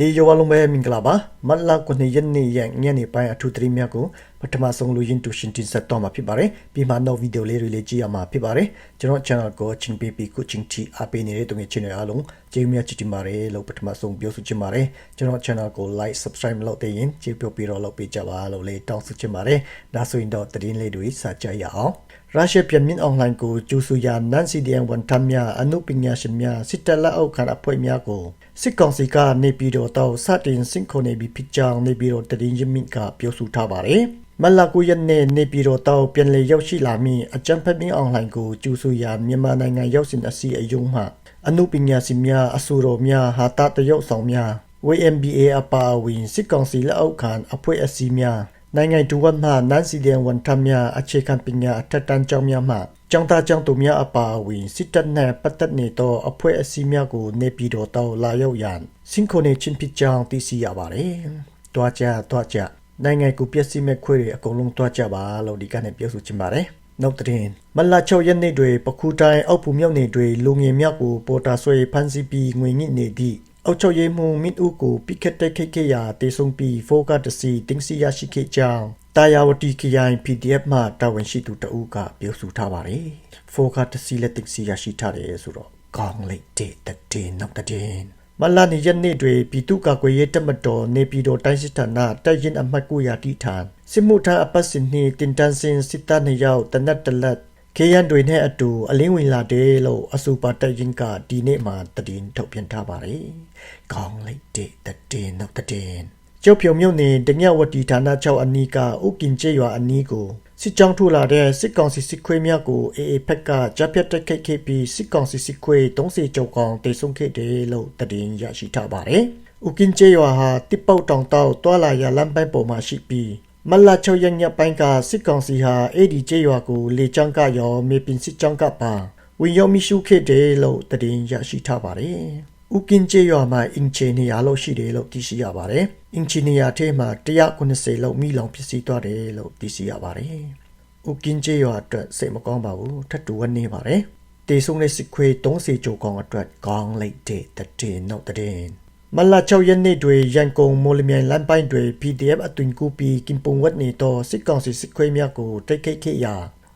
ဟေးယောဝလုံးပဲမင်္ဂလာပါမတ်လ9ရက်နေ့ရက်ညနေပိုင်းအထူးသတင်းများကိုပထမဆုံးလူရင်းတူရှင်တင်ဆက်တော့မှာဖြစ်ပါတယ်ပြီးမှနောက်ဗီဒီယိုလေးတွေလေးကြည့်ရမှာဖြစ်ပါတယ်ကျွန်တော် channel ကိုချင်းပေးပြီးခုချင်းတီအပေးနေတဲ့သူငယ်ချင်းတွေအားလုံးကျေးဇူးများချစ်တင်ပါတယ်လို့ပထမဆုံးပြောဆိုချင်ပါတယ်ကျွန်တော် channel ကို like subscribe လုပ်တဲ့ရင်ကျေးပြောပြီးတော့လုပ်ပေးကြပါလို့လေးတောင်းဆိုချင်ပါတယ်ဒါဆိုရင်တော့သတင်းလေးတွေစကြရအောင်ရုရှားပြည်မြင့်အွန်လိုင်းကိုကျူဆူယာနန်စီဒီအန်ဝန်ထမ်းများအမှုပညာရှင်များစစ်တပ်လက်အောက်ခံအဖွဲ့များကို စစ်ကောင်စီကနေပြည်တော်တော့စတင်စင်ခုန်နေပြီးဖြစ်ကြောင်းနေပြည်တော်တရင်ရမင့်ကပြောဆိုထားပါတယ်။မလကူရက်နေ့နေပြည်တော်တော့ပြန်လည်ရောက်ရှိလာမည့်အကြံဖက်မင်းအွန်လိုင်းကိုကျူဆူယာမြန်မာနိုင်ငံရောက်စဉ်အစီအယုံမှအမှုပညာရှင်များအဆိုတော်များဟာတာတရုတ်ဆောင်များ WMBA အပါအဝင်စစ်ကောင်စီလက်အောက်ခံအဖွဲ့အစည်းများနိုင်ငံတူဝတ်မှနန်စီဒီယန်ဝန်ထမ်းများအခြေခံပညာအထက်တန်းကျောင်းများမှ ကျောင်းသားကျောင်းသူများအပါအဝင်စစ်တပ်နှင့်ပတ်သက်နေသောအဖွဲ့အစည်းများကိုနေပြည်တော်တောက်လာရောက်ရန်စင်ခိုနေချင်းဖြစ်ကြောင်းသိရှိရပါတယ်။တွားကြတွားကြနိုင်ငံကိုပြည့်စုံမဲ့ခွေတွေအကုန်လုံးတွားကြပါလို့ဒီကနေ့ပြောဆိုချင်ပါတယ်။နောက်တဲ့မလ6ရက်နေ့တွေပခုတိုင်းအောက်ပူမြောက်နေတွေလူငယ်မြောက်ကိုပေါ်တာဆွေဖန်စီပြီးငွေညစ်နေသည့် အောက်ချုပ်ရေးမှုမစ်ဦးကိုပိခတ်တက်ခိတ်ခေရာတေဆုံပြီးဖိုကတ်တစီတင်းစီရရှိခေကြောင်းတာယာဝတီခရိုင် PDF မှတာဝန်ရှိသူတဦးကပြောဆိုထားပါတယ်။ဖိုကတ်တစီလက်တင်းစီရရှိထားတယ်ဆိုတော့ကောင်းလိုက်တဲ့တဲ့နောက်တဲ့မလာနေရက်နေ့တွေပြည်သူ့ကာကွယ်ရေးတပ်မတော်နေပြည်တော်တိုင်းစစ်ဌာနတိုက်ရင်အမှတ်9ရာတိထံစစ်မှုထမ်းအပတ်စဉ်နှင့်တင်တန်းစင်စစ်သားနှစ်ယောက်တနက်တလက် ခေယန်တွေနဲ့အတူအလင်းဝင်လာတယ်လို့အစူပါတက်ရင်ကဒီနေ့မှတည်င်းထုတ်ပြန်ထားပါတယ်။ကောင်းလိုက်တဲ့တည်င်းနောက်တည်င်းကျုပ်ဖြုံမြုံနေတညဝတီဌာန6အနီးကဥကင်ကျေးရွာအနီးကိုစစ်ကြောင်းထိုးလာတဲ့စစ်ကောင်စီစစ်ခွေးများကိုအေအေဖက်ကကြားပြတ်တက်ခိတ်ခဲ့ပြီးစစ်ကောင်စီစစ်ခွေး30ကျော်ကောင်တေဆုံးခဲ့တယ်လို့တည်င်းရရှိထားပါတယ်။ဥကင်ကျေးရွာဟာတစ်ပေါက်တောင်တောက်တွာလာရလမ်းပိုင်းပေါ်မှာရှိပြီး မလ6ရက်ညပိုင်းကစစ်ကောင်စီဟာအဲ့ဒီကျေးရွာကိုလေကြောင်းကရောမေပင်စစ်ကြောင်းကပါဝင်ရောက်မိရှုခဲ့တယ်လို့တည်င်းရရှိထားပါတယ်။ဥကင်ကျေးရွာမှာအင်ချီနီယာလို့ရှိတယ်လို့သိရှိရပါတယ်။အင်ချီနီယာထဲမှာ190လောက်မိလောင်ဖြစ်စီသွားတယ်လို့သိရှိရပါတယ်။ဥကင်ကျေးရွာအတွက်စိတ်မကောင်းပါဘူးထပ်တူဝနေပါတယ်။တေဆုံးတဲ့စစ်ခွေး30ကျော်ကောင်အတွက်ကောင်းလိုက်တဲ့တည်င်းနောက်တည်င်း မလ6ရက်နေ့တွင်ရန်ကုန်မော်လမြိုင်လမ်းပိုင်းတွင် PDF အသွင်ကူပီကင်ပုံဝတ်နေသောစစ်ကောင်စီစစ်ခွေးများကိုတိုက်ခိုက်ခဲ့ရာ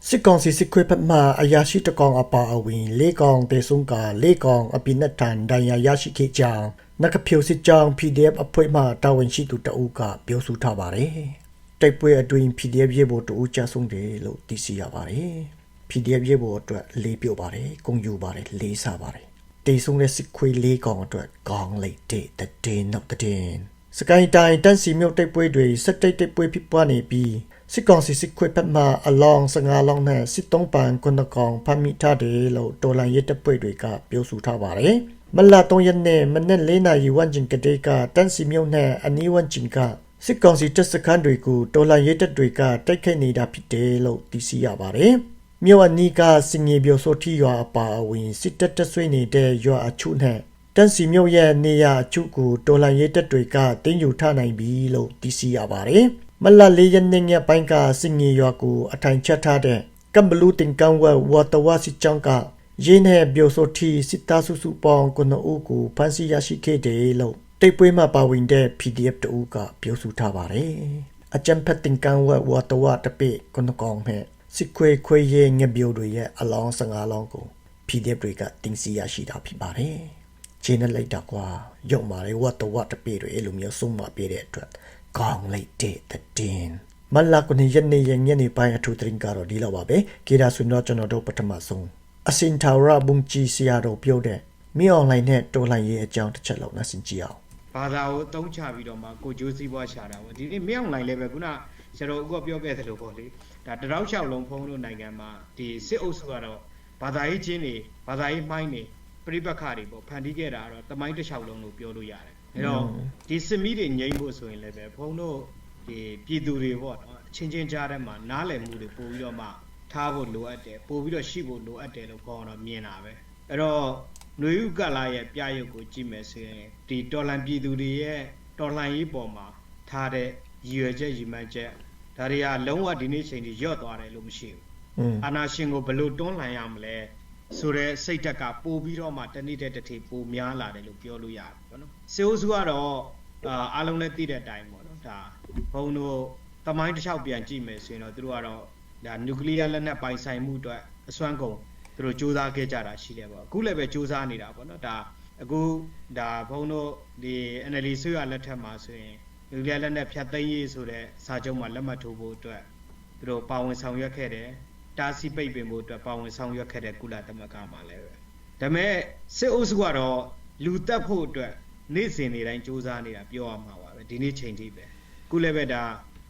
စစ်ကောင်စီစစ်ခွေးဖက်မှအရာရှိတကောင်အပါအဝင်၄ကောင်တေဆုံးက၄ကောင်အပိနတ်တန်ဒဏ်ရာရရှိခဲ့ကြောင်းနကဖြိုစစ်ကြောင်း PDF အဖွဲ့မှတာဝန်ရှိသူတအုပ်ကပြောဆိုထားပါတယ်။တိုက်ပွဲအတွင်း PDF ရေဘော်တအုပ်ကြဆုံးတယ်လို့သိရှိရပါတယ်။ PDF ရေဘော်အတွက်လေးပြုတ်ပါတယ်၊ဂုံယူပါတယ်၊လေးစားပါတယ်။ တေဆုံးတဲ့စစ်ခွေးလေးကောင်အတွက်ကောင်းလိုက်တဲ့တဲ့နောက်တဲ့စကိုင်းတိုင်းတန့်စီမြို့တိုက်ပွဲတွေစက်တိတ်တိုက်ပွဲဖြစ်ပွားနေပြီးစစ်ကောင်စီစစ်ခွေဖက်မှအလောင်း15လောင်းနဲ့စစ်တုံးပန်ကွန်းကောင်ဖမ်းမိထားတယ်လို့တော်လိုင်းရဲတပ်ဖွဲ့တွေကပြောဆိုထားပါတယ်။မလ3ရက်နေ့မနေ့၄နာရီဝန်းကျင်ကလေးကတန့်စီမြို့နဲ့အနီးဝန်းကျင်ကစစ်ကောင်စီတပ်စခန်းတွေကိုတော်လိုင်းရဲတပ်တွေကတိုက်ခိုက်နေတာဖြစ်တယ်လို့သိရှိရပါတယ်။ မြို့အနီးကစင်ငေပြိုဆိုထီရွာအပါအဝင်စစ်တပ်တပ်ဆွေးနေတဲ့ရွာအချို့နဲ့တန်စီမြို့ရဲ့နေရာအချို့ကိုတော်လန်ရဲတပ်တွေကတင်းယူထနိုင်ပြီလို့သိရှိရပါတယ်။မလလေးရနေညပိုင်းကစင်ငေရွာကိုအထိုင်ချထားတဲ့ကမ်ဘလူတင်ကန်ဝဝတဝစီချောင်းကရင်းနဲ့ပြိုဆိုထီစစ်သားစုစုပေါင်းကုနအုပ်ကိုဖမ်းဆီးရရှိခဲ့တယ်လို့တိတ်ပွဲမှာပါဝင်တဲ့ PDF တူကပြောဆိုထားပါတယ်။အကြံဖတ်တင်ကန်ဝဝတဝတပိကုနကောင်ဟဲ့ စစ်ခွေခွေရဲ့ငပြိုတွေရဲ့အလောင်း15လောင်းကို PDF တွေကတင်စီရရှိတာဖြစ်ပါတယ်။ခြေနဲ့လိုက်တာကွာရုံမာလေးဝတ်တော့ဝတ်တပေတွေအဲ့လိုမျိုးဆုံးမပြတဲ့အတွက်ကောင်းလိုက်တဲ့တဲ့မလာကုနေရနေရညနေပိုင်းအထူးသတင်းကတော့ဒီလောက်ပါပဲကေဒါဆွေတော့ကျွန်တော်တို့ပထမဆုံးအစင်ထာဝရဘုံကြီးဆရာတော်ပြောတဲ့မြေအွန်လိုင်းနဲ့တော်လိုင်းရေးအကြောင်းတစ်ချက်လောက်နားဆင်ကြည့်အောင်ဘာသာကိုအသုံးချပြီးတော့မှကိုကျိုးစည်းပွားရှာတာပေါ့ဒီနေ့မြောင်လိုက်လည်းပဲခုနဆရာတော်ဥက္ကပြောခဲ့သလိုပေါ့လေ ဒါတရောက်လျှောက်လုံးဖုံးလို့နိုင်ငံမှာဒီစစ်အုပ်စုကတော့ဘာသာရေးချင်းတွေဘာသာရေးမှိုင်းတွေပြိပက္ခတွေပေါ့ဖန်တီးခဲ့တာကတော့တမိုင်းတစ်လျှောက်လုံးလို့ပြောလို့ရတယ်အဲတော့ဒီစစ်မီးတွေငြိမ်းဖို့ဆိုရင်လည်းပဲဘုံတို့ဒီပြည်သူတွေပေါ့နော်အချင်းချင်းကြားထဲမှာနားလည်မှုတွေပို့ပြီးတော့မှထားဖို့လိုအပ်တယ်ပို့ပြီးတော့ရှိဖို့လိုအပ်တယ်လို့ခေါင်းတော့မြင်တာပဲအဲတော့ຫນွေဥကလာရဲ့ပြရုပ်ကိုကြည့်မယ်ဆိုရင်ဒီတော်လန်ပြည်သူတွေရဲ့တော်လှန်ရေးပေါ်မှာထားတဲ့ရည်ရွယ်ချက်ရည်မှန်းချက် ဒါတွေကလုံးဝဒီနေ့ချိန်ကြီးရော့သွားတယ်လို့မရှိဘူး อืม အာနာရှင်ကိုဘယ်လို့တွန်းလှန်ရမလဲ ဆိုတော့စိတ်ဓာတ်ကပိုပြီးတော့မှတစ်နေ့တစ်တစ်ထိပိုများလာတယ်လို့ပြောလို့ရတယ်ပေါ့နော်စေအိုးစုကတော့အာအားလုံးလည်းသိတဲ့အတိုင်းပေါ့နော်ဒါဘုံတို့တမိုင်းတစ်လျှောက်ပြန်ကြည့်မယ်ဆိုရင်တော့သူတို့ကတော့ဒါနျူကလ িয়ার လက်နက်ပိုင်ဆိုင်မှုအတွက်အစွမ်းကုန်သူတို့စူးစမ်းခဲ့ကြတာရှိတယ်ပေါ့အခုလည်းပဲစူးစမ်းနေတာပေါ့နော်ဒါအခုဒါဘုံတို့ဒီ NLD ဆွေးရလက်ထက်မှာဆိုရင် နျူကလ িয়ার လက်နက်ဖြတ်သိမ်းရေးဆိုတဲ့စာချုပ်မှာလက်မှတ်ထိုးဖို့အတွက်သူတို့ပါဝင်ဆောင်ရွက်ခဲ့တယ်တားဆီးပိတ်ပင်ဖို့အတွက်ပါဝင်ဆောင်ရွက်ခဲ့တဲ့ကုလသမဂ္ဂမှာလည်းပဲဒါပေမဲ့စစ်အုပ်စုကတော့လူတက်ဖို့အတွက်နေ့စဉ်နေတိုင်းစူးစမ်းနေတာပြောရမှာပါပဲဒီနေ့ချိန်ထိပဲခုလည်းပဲဒါ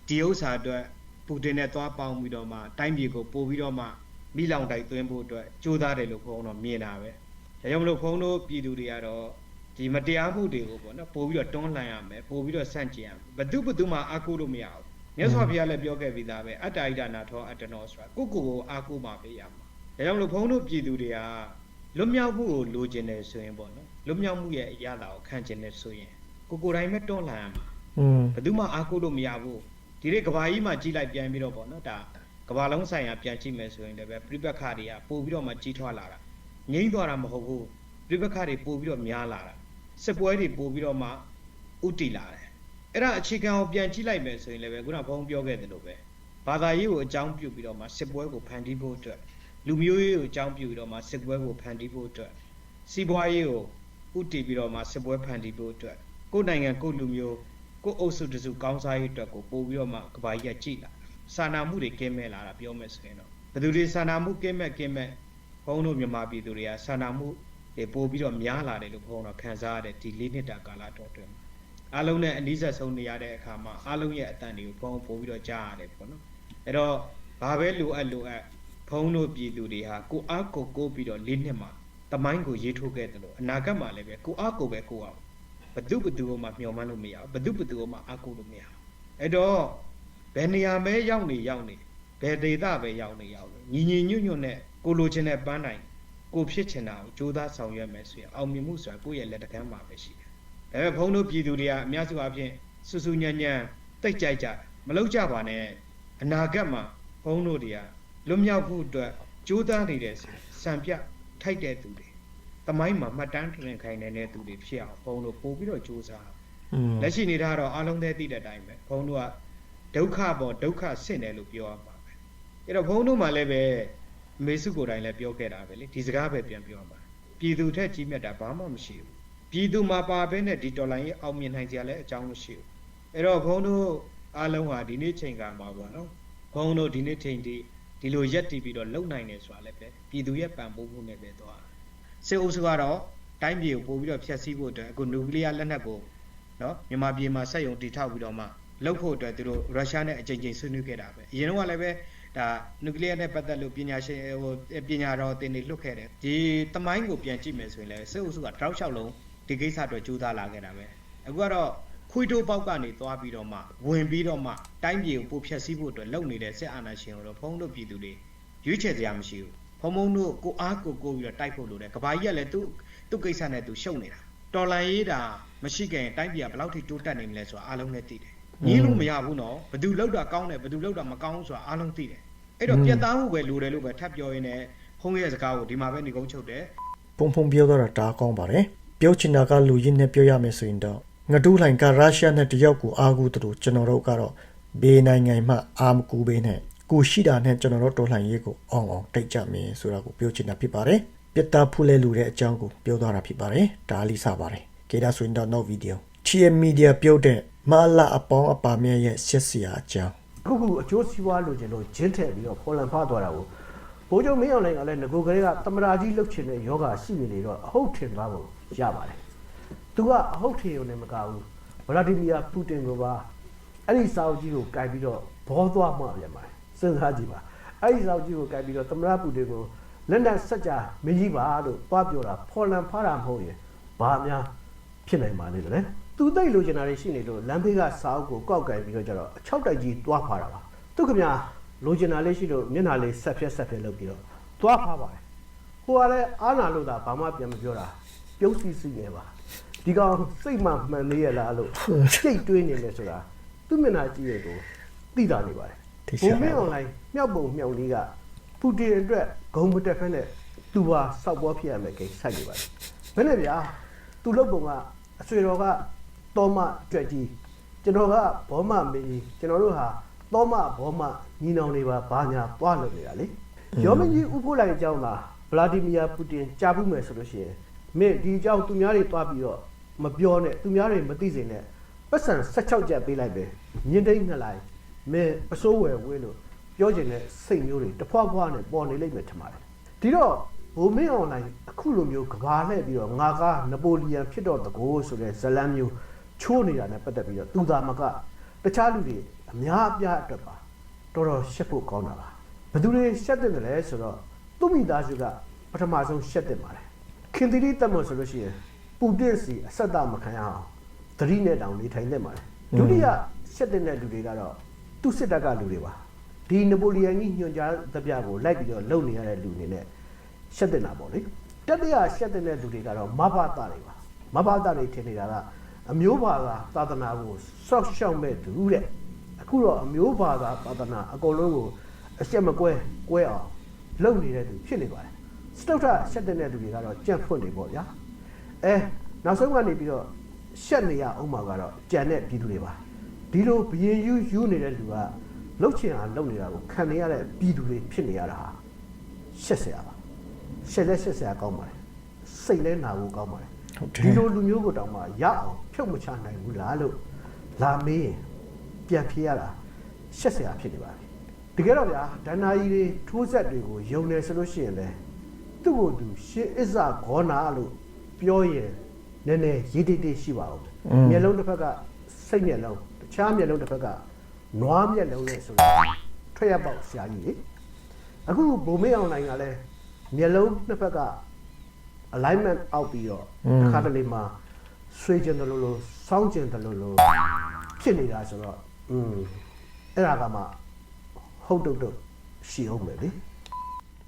ဒီဥစ္စာအတွက်ပူတင်နဲ့သွားပေါင်းပြီးတော့မှတိုင်းပြည်ကိုပို့ပြီးတော့မှမိလောင်တိုက်သွင်းဖို့အတွက်စူးစမ်းတယ်လို့ဘုန်းတော်မြင်တာပဲဒါကြောင့်မလို့ဘုန်းတို့ပြည်သူတွေကတော့ ဒီမတရားမှုတွေကိုပေါ့နော်ပို့ပြီးတော့တွန်းလှန်ရမယ်ပို့ပြီးတော့ဆန့်ကျင်ရမယ်ဘသူဘသူမှအားကိုးလို့မရဘူးမြတ်စွာဘုရားလည်းပြောခဲ့ပြီးသားပဲအတ္တဣဒနာထောအတ္တနောဆိုတာကိုယ့်ကိုယ်ကိုအားကိုးမှပေးရမှာဒါကြောင့်မလို့ဘုန်းတို့ပြည်သူတွေကလွတ်မြောက်မှုကိုလိုချင်တယ်ဆိုရင်ပေါ့နော်လွတ်မြောက်မှုရဲ့အရာတာကိုခံချင်တယ်ဆိုရင်ကိုကိုယ်တိုင်ပဲတွန်းလှန်ရမှာอืมဘယ်သူမှအားကိုးလို့မရဘူးဒီနေ့ကဘာကြီးမှကြီးလိုက်ပြန်ပြီးတော့ပေါ့နော်ဒါကဘာလုံးဆိုင်ရာပြန်ကြည့်မယ်ဆိုရင်လည်းပဲပြိပက္ခတွေကပို့ပြီးတော့မှကြီးထွားလာတာငြိမ့်သွားတာမဟုတ်ဘူးပြိပက္ခတွေပို့ပြီးတော့များလာတာ စစ်ပွဲတွေပို့ပြီးတော့မှဥတီလာတယ်အဲ့ဒါအခြေခံကိုပြန်ကြည့်လိုက်မယ်ဆိုရင်လည်းပဲခုနကဘုန်းပြောခဲ့တယ်လို့ပဲဘာသာရေးကိုအကြောင်းပြုပြီးတော့မှစစ်ပွဲကိုဖန်တီးဖို့အတွက်လူမျိုးရေးကိုအကြောင်းပြုပြီးတော့မှစစ်ပွဲကိုဖန်တီးဖို့အတွက်စီးပွားရေးကိုဥတည်ပြီးတော့မှစစ်ပွဲဖန်တီးဖို့အတွက်ကိုယ်နိုင်ငံကိုယ်လူမျိုးကိုယ်အုပ်စုတစုကောင်းစားရေးအတွက်ကိုပို့ပြီးတော့မှကဘာကြီးကကြည်လာစာနာမှုတွေကင်းမဲ့လာတာပြောမယ်ဆိုရင်တော့ဘယ်သူတွေစာနာမှုကင်းမဲ့ကင်းမဲ့ဘုန်းတို့မြန်မာပြည်သူတွေကစာနာမှု တွေပို့ပြီးတော့များလာတယ်လို့ဘုန်းတော်ခံစားရတယ်ဒီလေးနှစ်တာကာလတော်အတွင်းမှာအားလုံးနဲ့အနီးဆက်ဆုံးနေရတဲ့အခါမှာအားလုံးရဲ့အတန်တွေကိုဖုံးပို့ပြီးတော့ကြားရတယ်ပေါ့နော်အဲ့တော့ဘာပဲလိုအပ်လိုအပ်ဖုံးတို့ပြည်သူတွေဟာကိုအားကိုကိုးပြီးတော့လေးနှစ်မှာတမိုင်းကိုရေးထိုးခဲ့တယ်လို့အနာဂတ်မှာလည်းပဲကိုအားကိုပဲကိုအောင်ဘသူဘသူမှမျှော်မှန်းလို့မရဘူးဘသူဘသူမှအားကိုးလို့မရဘူးအဲ့တော့ဘယ်နေရာမဲရောက်နေရောက်နေဘယ်ဒေသပဲရောက်နေရောက်နေညီညီညွတ်ညွတ်နဲ့ကိုလိုချင်တဲ့ပန်းနိုင် ကိုဖြစ်ချင်တာကိုကြိုးစားဆောင်ရွက်မယ်ဆိုရင်အောင်မြင်မှုဆိုတာကိုယ့်ရဲ့လက်တကမ်းမှာပဲရှိတယ်အဲဘုန်းတို့ပြည်သူတွေကအများစုအားဖြင့်စူးစူးညံ့ညံ့တိတ်ကြိုက်ကြမလောက်ကြပါနဲ့အနာဂတ်မှာဘုန်းတို့တွေကလွတ်မြောက်ဖို့အတွက်ကြိုးစားနေတဲ့စံပြထိုက်တဲ့သူတွေတမိုင်းမှာမှတ်တမ်းတင်ခိုင်နေတဲ့သူတွေဖြစ်အောင်ဘုန်းတို့ပို့ပြီးတော့ကြိုးစားอืมလက်ရှိနေတာတော့အားလုံးတည်းသိတဲ့အတိုင်းပဲဘုန်းတို့ကဒုက္ခပေါ်ဒုက္ခဆင့်တယ်လို့ပြောရမှာပဲအဲ့တော့ဘုန်းတို့မှလည်းပဲအ မေစုကိုယ်တိုင်လည်းပြောခဲ့တာပဲလေဒီစကားပဲပြန်ပြောပါပြည်သူထက်ကြီးမြတ်တာဘာမှမရှိဘူးပြည်သူမှာပါပဲနဲ့ဒီတော်လိုင်းကြီးအောင်မြင်နိုင်ကြလဲအကြောင်းမရှိဘူးအဲ့တော့ဘုန်းတို့အားလုံးဟာဒီနေ့ချိန်ကမှာပေါ့နော်ဘုန်းတို့ဒီနေ့ချိန်ဒီဒီလိုရက်တည်ပြီးတော့လုံနိုင်တယ်ဆိုတာလည်းပဲပြည်သူရဲ့ပံ့ပိုးမှုနဲ့ပဲသွားစစ်အုပ်စုကတော့တိုင်းပြည်ကိုပို့ပြီးတော့ဖျက်ဆီးဖို့အတွက်အခုနျူကလ িয়ার လက်နက်ကိုနော်မြန်မာပြည်မှာစက်ရုံတည်ထောက်ပြီးတော့မှလှုပ်ဖို့အတွက်သူတို့ရုရှားနဲ့အကြိမ်ကြိမ်ဆွေးနွေးခဲ့တာပဲအရင်တော့ကလည်းပဲ ဒါနျူကလ িয়ার နဲ့ပတ်သက်လို့ပညာရှင်ဟိုပညာတော်တင်တွေလွတ်ခဲ့တယ်ဒီတမိုင်းကိုပြန်ကြည့်မယ်ဆိုရင်လည်းစစ်အုပ်စုကတောက်လျှောက်လုံးဒီကိစ္စအတွက်ကြိုးစားလာခဲ့တာပဲအခုကတော့ခွေးတိုးပေါက်ကနေသွားပြီးတော့မှဝင်ပြီးတော့မှတိုင်းပြည်ကိုပိုဖျက်ဆီးဖို့အတွက်လုပ်နေတဲ့စစ်အာဏာရှင်ကိုတော့ဖုံးတို့ပြည်သူတွေရွေးချယ်စရာမရှိဘူးဖုံဖုံတို့ကိုအားကိုကိုပြီးတော့တိုက်ဖို့လိုတယ်ကဘာကြီးကလည်းသူ့သူ့ကိစ္စနဲ့သူရှုပ်နေတာတော်လန်ရေးတာမရှိခင်တိုင်းပြည်ကဘယ်လောက်ထိတိုးတက်နေမလဲဆိုတာအားလုံးလည်းသိတယ် ညီးလို့မရဘူးနော်ဘသူလောက်တာကောင်းတယ်ဘသူလောက်တာမကောင်းဘူးဆိုတာအားလုံးသိတယ်အဲ့တော့ပြတ်သားမှုပဲလိုတယ်လို့ပဲထပ်ပြောရင်းနဲ့ဖုံးရဲ့စကားကိုဒီမှာပဲနေကုန်းချုပ်တယ်ဖုံဖုံပြောတော့တာဒါကောင်းပါတယ်ပြောချင်တာကလူရင်းနဲ့ပြောရမယ်ဆိုရင်တော့ငတူးလိုင်ကရုရှားနဲ့တရုတ်ကိုအားကိုးတူကျွန်တော်တို့ကတော့ဘေးနိုင်ငံမှအာမကူပေးနဲ့ကိုရှိတာနဲ့ကျွန်တော်တို့တော်လှန်ရေးကိုအောင်အောင်တိတ်ကြမယ်ဆိုတာကိုပြောချင်တာဖြစ်ပါတယ်ပြတ်သားဖူးလဲလူတဲ့အကြောင်းကိုပြောသွားတာဖြစ်ပါတယ်ဒါအလိစပါတယ်ကေဒါဆိုရင်တော့နောက်ဗီဒီယို TM Media ပြုတ်တဲ့ မလာအပေါင်းအပါမြတ်ရဲ့ရှက်စရာအကြောင်းခုခုအကျိုးစီးပွားလိုချင်လို့ဂျင်းထည့်ပြီးတော့ဖော်လန်ဖသွားတာကိုဘိုးချုပ်မင်းအောင်လိုင်ကလည်းငကိုကလေးကတမရာကြီးလှုပ်ချင်တဲ့ယောဂရှိနေလေတော့အဟုတ်ထင်သွားဖို့ရပါတယ်။ तू ကအဟုတ်ထင်ရုံနဲ့မကဘူးဗလာဒီမီယာပူတင်ကိုပါအဲ့ဒီစာအုပ်ကြီးကိုကင်ပြီးတော့ဘောသွားမှပြန်ပါတယ်စဉ်းစားကြည့်ပါအဲ့ဒီစာအုပ်ကြီးကိုကင်ပြီးတော့တမရာပူတင်ကိုလက်နက်ဆက်ကြမင်းကြီးပါလို့သွားပြောတာဖော်လန်ဖတာမဟုတ်ရင်ဘာများဖြစ်နိုင်ပါလိမ့်မလဲ။ သူသိလိုချင်တာတွေရှိနေလို့လမ်းဘေးကစာအုပ်ကိုကောက်ကင်ပြီးတော့ကျတော့အချောက်တိုက်ကြီးတွားဖားတာပါသူခင်ဗျာလိုချင်တာလေးရှိလို့မျက်နှာလေးဆက်ဖြက်ဆက်ဖြက်လုပ်ပြီးတော့တွားဖားပါတယ်ဟိုကလည်းအားနာလို့သာဘာမှပြန်မပြောတာပြုံးစီစီနေပါဒီကောင်စိတ်မှမှန်သေးရလားလို့စိတ်တွေးနေတယ်ဆိုတာသူ့မျက်နှာကြည့်ရကိုသိတာနေပါတယ်ထိရှာဘုံမင်းအွန်လိုင်းမြောက်ပုံမြောက်လေးကပူတင်အတွက်ဂုံမတက်ခန်းနဲ့သူပါစောက်ပေါ်ဖြစ်ရမယ်ကိစ္စဆိုင်နေပါတယ်ဘယ်နဲ့ဗျာသူလုပ်ပုံကအဆွေတော်က တောမကြွက်ကြီးကျွန်တော်ကဘောမမင်းကြီးကျွန်တော်တို့ဟာတောမဘောမညီနောင်တွေပါဘာညာသွားလုပ်နေတာလေရောမင်းကြီးဥပိုးလိုက်အကြောင်းလားဗလာဒီမီယာပူတင်ကြားဘူးမယ်ဆိုလို့ရှိရင်မင်းဒီအကြောင်းသူများတွေသွားပြီးတော့မပြောနဲ့သူများတွေမသိစေနဲ့ပတ်စံ16ချက်ပေးလိုက်ပဲညင်တိတ်နှစ်လိုက်မင်းအစိုးဝယ်ဝေးလို့ပြောချင်တဲ့စိတ်မျိုးတွေတစ်ဖွားဖွားနဲ့ပေါ်နေလိမ့်မယ်ထင်ပါတယ်ဒီတော့ဘိုမင်းအွန်လိုင်းအခုလိုမျိုးကဘာလှည့်ပြီးတော့ငါကနပိုလီယန်ဖြစ်တော့တကိုးဆိုတဲ့ဇလန်းမျိုး ချိုးနေတာနဲ့ပတ်သက်ပြီးတော့သူသာမကတခြားလူတွေအများအပြားအတွက်ပါတော်တော်ရှက်ဖို့ကောင်းတာပါဘယ်သူတွေရှက်တဲ့လဲဆိုတော့သူ့မိသားစုကပထမဆုံးရှက်တဲ့ပါတယ်ခင်သီရိတက်မွန်ဆိုလို့ရှိရင်ပူတင်စီအဆက်အမခံရအောင်သတိနဲ့တောင်နေထိုင်နေပါတယ်ဒုတိယရှက်တဲ့လူတွေကတော့သူ့စစ်တပ်ကလူတွေပါဒီနပိုလီယန်ကြီးညွှန်ကြားသပြကိုလိုက်ပြီးတော့လုပ်နေရတဲ့လူအနေနဲ့ရှက်တဲ့နာပေါ့လေတတိယရှက်တဲ့လူတွေကတော့မဘာတာတွေပါမဘာတာတွေထင်နေတာက အမျိုးဘာသာသာသနာကိုဆော့ရှောက်မဲ့သူတဲ့အခုတော့အမျိုးဘာသာသာသနာအကုန်လုံးကိုအချက်မကွဲကွဲအောင်လုပ်နေတဲ့သူဖြစ်နေပါတယ်စတုထရှက်တဲ့တဲ့သူတွေကတော့ကြက်ဖွင့်နေပေါ့ဗျာအဲနောက်ဆုံးကနေပြီးတော့ရှက်နေရအောင်မှာကတော့ကြံတဲ့ပြည်သူတွေပါဒီလိုဘယင်ယူယူနေတဲ့လူကလှုပ်ချင်အောင်လှုပ်နေတာကိုခံနေရတဲ့ပြည်သူတွေဖြစ်နေရတာဟာရှက်စရာပါရှက်လဲရှက်စရာကောင်းပါတယ်စိတ်လဲနာဖို့ကောင်းပါတယ် ဒီလိုလူမျိုးကိုတောင်မှရအောင်ဖြုတ်မချနိုင်ဘူးလားလို့လာမေးပြန်ဖြေရတာရှက်စရာဖြစ်နေပါတယ်တကယ်တော့ဗျာဒဏ္ဍာရီတွေထိုးဆက်တွေကိုယုံတယ်ဆိုလို့ရှိရင်လည်းသူ့ကိုသူရှင်အစ္ဆာဂေါနာလို့ပြောရင်နည်းနည်းရည်တိတိရှိပါဦးမျက်လုံးတစ်ဖက်ကစိတ်မျက်လုံးတခြားမျက်လုံးတစ်ဖက်ကနွားမျက်လုံးနဲ့ဆိုတော့ထွက်ရပေါက်ဆရာကြီးလေအခုဘုံမေးအောင်နိုင်ကလည်းမျက်လုံးတစ်ဖက်က alignment အောက်ပြီးတော့တစ်ခါတလေမှာဆွေးကျင်တယ်လို့လို့စောင်းကျင်တယ်လို့လို့ဖြစ်နေတာဆိုတော့อืมအဲ့ဒါကမှဟုတ်တုတ်တုတ်ရှိအောင်ပဲလေ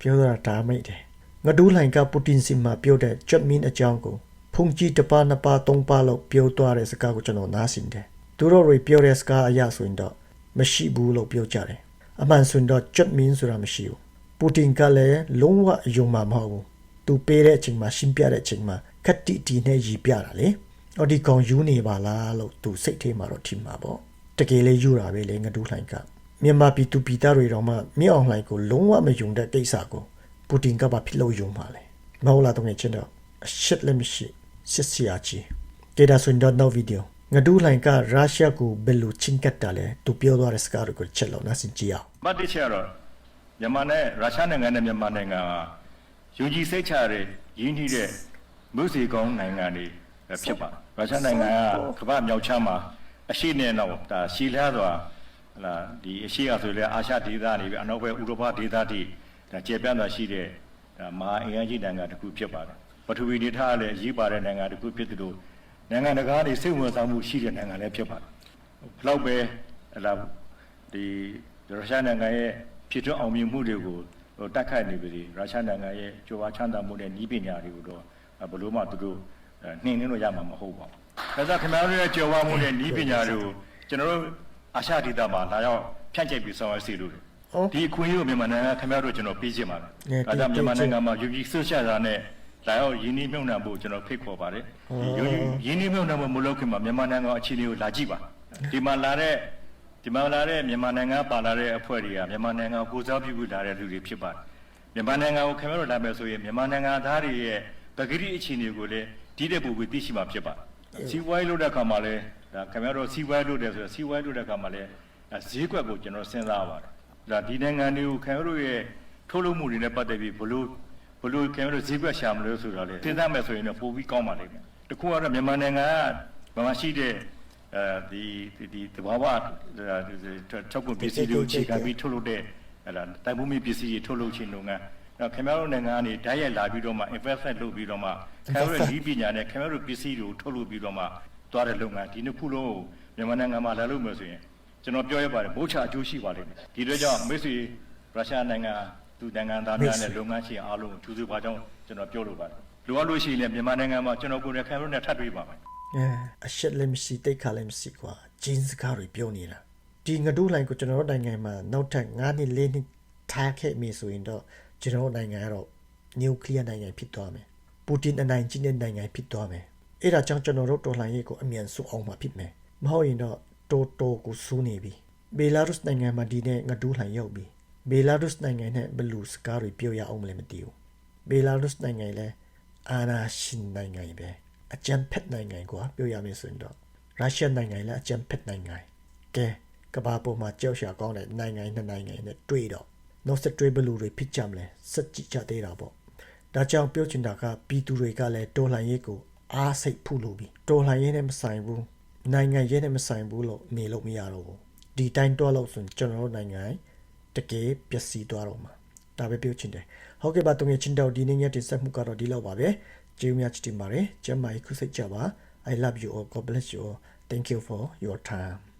ပြောတာဒါမိတ်တယ်ငဒူးလိုင်ကပူတင်စီမှာပြောတဲ့ဂျက်မင်းအကြောင်းကိုဖုန်ကြီးတစ်ပါးနှစ်ပါးသုံးပါးလောက်ပြောသွားတဲ့စကားကိုကျွန်တော်နားဆင်တယ်သူတို့တွေပြောတဲ့စကားအရဆိုရင်တော့မရှိဘူးလို့ပြောကြတယ်အမှန်ဆိုရင်တော့ဂျက်မင်းဆိုတာမရှိဘူးပူတင်ကလည်းလုံးဝအယုံမှာမဟုတ်ဘူး သူပေးတဲ့အချိန်မှာရှင်းပြတဲ့အချိန်မှာခက်တီတီနဲ့ရည်ပြတာလေအော်ဒီကောင်ယူနေပါလားလို့သူစိတ်ထဲမှာတော့ထင်မှာပေါ့တကယ်လေယူတာပဲလေငဒူးလိုင်ကမြန်မာပြည်သူပြည်သားတွေတော့မှမြေအောင်လှိုင်ကိုလုံးဝမယုံတဲ့ကိစ္စကိုပူတင်ကပါဖြစ်လို့ယုံပါလေမဟုတ်လားတော့ငယ်ချင်းတော့အရှစ်လည်းမရှိစစ်စီယာကြီးကေဒါဆွန်တော့နောက်ဗီဒီယိုငဒူးလှိုင်ကရုရှားကိုဘယ်လိုချင်းကတ်တာလဲသူပြောသွားတဲ့စကားတွေကိုချက်လို့နားဆင်ကြည့်အောင်မတ်တစ်ချက်ကတော့မြန်မာနဲ့ရုရှားနိုင်ငံနဲ့မြန်မာနိုင်ငံဟာ ယူကြီးစိတ်ချတဲ့ရင်းနှီးတဲ့မြို့စီကောင်းနိုင်ငံတွေပဲဖြစ်ပါရုရှားနိုင်ငံကကမ္ဘာမြောက်ချမ်းမှာအရှိနဲ့တော့ဒါရှီလျားစွာဟလာဒီအရှိရဆိုလေအာရှဒေသနေပြီးအနောက်ဘက်ဥရောပဒေသတိဒါကျေပြန့်စွာရှိတဲ့ဒါမဟာအင်အားကြီးနိုင်ငံတစ်ခုဖြစ်ပါတယ်ပထဝီနေထားလည်းအရေးပါတဲ့နိုင်ငံတစ်ခုဖြစ်သလိုနိုင်ငံတကာတွေစိတ်ဝင်စားမှုရှိတဲ့နိုင်ငံလည်းဖြစ်ပါတယ်ဘလောက်ပဲဟလာဒီရုရှားနိုင်ငံရဲ့ဖြစ်ထွန်းအောင်မြင်မှုတွေကိုဟို တက်ခိုက်နေပြီရုရှားနိုင်ငံရဲ့ကြိုးပမ်းချမ်းသာမှုနဲ့ဤပညာတွေကိုတော့ဘယ်လို့မှသူတို့အဲနှင်းနှင်းလို့ရမှာမဟုတ်ပါဘူး။ဒါဆိုခင်ဗျားတို့ရဲ့ကြိုးပမ်းမှုနဲ့ဤပညာတွေကိုကျွန်တော်တို့အာရှဒေသမှာလာရောက်ဖြန့်ကျက်ပြီးဆောင်ရွက်စီလို့ဒီအခွင့်အရေးကိုမြန်မာနိုင်ငံခင်ဗျားတို့ကျွန်တော်ပေးချင်ပါတယ်။ဒါကြောင့်မြန်မာနိုင်ငံမှာယူကြီးဆွရှာတာနဲ့လာရောက်ရင်းနှီးမြှုပ်နှံဖို့ကျွန်တော်ဖိတ်ခေါ်ပါတယ်။ဒီရင်းနှီးမြှုပ်နှံမှုမလုပ်ခင်မှာမြန်မာနိုင်ငံအခြေအနေကိုလာကြည့်ပါ။ဒီမှာလာတဲ့ ဒီမှာလာတဲ့မြန်မာနိုင်ငံပါလာတဲ့အဖွဲ့တွေကမြန်မာနိုင်ငံကိုကိုစားပြုပြီးလာတဲ့လူတွေဖြစ်ပါတယ်မြန်မာနိုင်ငံကိုခင်ဗျားတို့လာမယ်ဆိုရင်မြန်မာနိုင်ငံသားတွေရဲ့ပဂရိအခြေအနေကိုလည်းဒီတဲ့ပူပြီးသိရှိမှာဖြစ်ပါတယ်စီးပွားရေးလုပ်တဲ့အခါမှာလည်းဒါခင်ဗျားတို့စီးပွားရေးလုပ်တယ်ဆိုတော့စီးပွားရေးလုပ်တဲ့အခါမှာလည်းအဲဈေးကွက်ကိုကျွန်တော်စဉ်းစားပါတယ်ဒါဒီနိုင်ငံတွေကိုခင်ဗျားတို့ရဲ့ထုတ်လုပ်မှုတွေနဲ့ပတ်သက်ပြီးဘလို့ဘလို့ခင်ဗျားတို့ဈေးကွက်ရှာမလို့ဆိုတော့လေစဉ်းစားမယ်ဆိုရင်တော့ပိုပြီးကောင်းပါလိမ့်မယ်တခုကတော့မြန်မာနိုင်ငံကဘာမှရှိတဲ့ အဲဒီဒီဒီတဘာဝထုတ်ကုန်ပစ္စည်းတွေကိုအခြေခံပြီးထုတ်လုပ်တဲ့အဲဒါတိုင်မှုမိပစ္စည်းတွေထုတ်လုပ်ခြင်းလုပ်ငန်းတော့ခင်ဗျားတို့နိုင်ငံကနေဓာတ်ရိုက်လာပြီးတော့မှ investment လုပ်ပြီးတော့မှခင်ဗျားတို့ဒီပညာနဲ့ခင်ဗျားတို့ပစ္စည်းတွေကိုထုတ်လုပ်ပြီးတော့မှသွားတဲ့လုပ်ငန်းဒီနှစ်ခုလုံးကိုမြန်မာနိုင်ငံမှာလာလို့မယ်ဆိုရင်ကျွန်တော်ပြောရပါတယ်မိုးချအကျိုးရှိပါလိမ့်မယ်ဒီတော့ကြောင့်မိတ်ဆွေရုရှားနိုင်ငံသူနိုင်ငံသားများနဲ့လုပ်ငန်းရှင်အားလုံးကိုသူစုပါကြောင်းကျွန်တော်ပြောလိုပါတယ်လိုအပ်လို့ရှိရင်လည်းမြန်မာနိုင်ငံမှာကျွန်တော်ကိုယ်နဲ့ခင်ဗျားတို့နဲ့ထပ်တွေ့ပါမယ် အဲအရှစ်လည်းမရှိတိတ်ခါလည်းမရှိကွာဂျင်းစကားတွေပြောနေတာဒီငဒူးလိုင်ကိုကျွန်တော်တို့နိုင်ငံမှာနောက်ထပ်9နှစ်4နှစ်ထားခဲ့မိဆိုရင်တော့ကျွန်တော်တို့နိုင်ငံကတော့နျူကလ িয়ার နိုင်ငံဖြစ်သွားမယ်ပူတင်အနိုင်ကျင့်တဲ့နိုင်ငံဖြစ်သွားမယ်အဲ့ဒါကြောင့်ကျွန်တော်တို့တော်လှန်ရေးကိုအမြန်ဆုံးအောင်မှာဖြစ်မယ်မဟုတ်ရင်တော့တိုးတိုးကိုစူးနေပြီဘယ်လာရုစ်နိုင်ငံမှာဒီနေ့ငါဒူးလှန်ရောက်ပြီဘယ်လာရုစ်နိုင်ငံနဲ့ဘယ်လူစကားတွေပြောရအောင်မလဲမသိဘူးဘယ်လာရုစ်နိုင်ငံလဲအာနာရှင်နိုင်ငံပဲ အကြံဖက်နိုင်ငံကွာပြောရမယ်ဆိုရင်တော့ရုရှားနိုင်ငံလည်းအကြံဖက်နိုင်ငံကဲကမ္ဘာပေါ်မှာကြောက်ရှာကောင်းတဲ့နိုင်ငံနှစ်နိုင်ငံနဲ့တွေ့တော့နောက်ဆက်တွဲဘယ်လူတွေဖြစ်ကြမလဲစက်ကြည့်ကြသေးတာပေါ့ဒါကြောင့်ပြောချင်တာကပြည်သူတွေကလည်းတော်လှန်ရေးကိုအားစိတ်ဖူလို့ပြီတော်လှန်ရေးနဲ့မဆိုင်ဘူးနိုင်ငံရေးနဲ့မဆိုင်ဘူးလို့နေလို့မရတော့ဘူးဒီတိုင်းတော့လို့ဆိုရင်ကျွန်တော်တို့နိုင်ငံတကယ်ပျက်စီးသွားတော့မှာဒါပဲပြောချင်တယ်ဟုတ်ကဲ့ပါတုံငယ်ချင်းတော်ဒီနေ့ညတင်ဆက်မှုကတော့ဒီလောက်ပါပဲ ကျေးဇူးများချစ်တင်ပါတယ်ကျမ်းမာရေးခုစိတ်ကြပါ I love you all God bless you all thank you for your time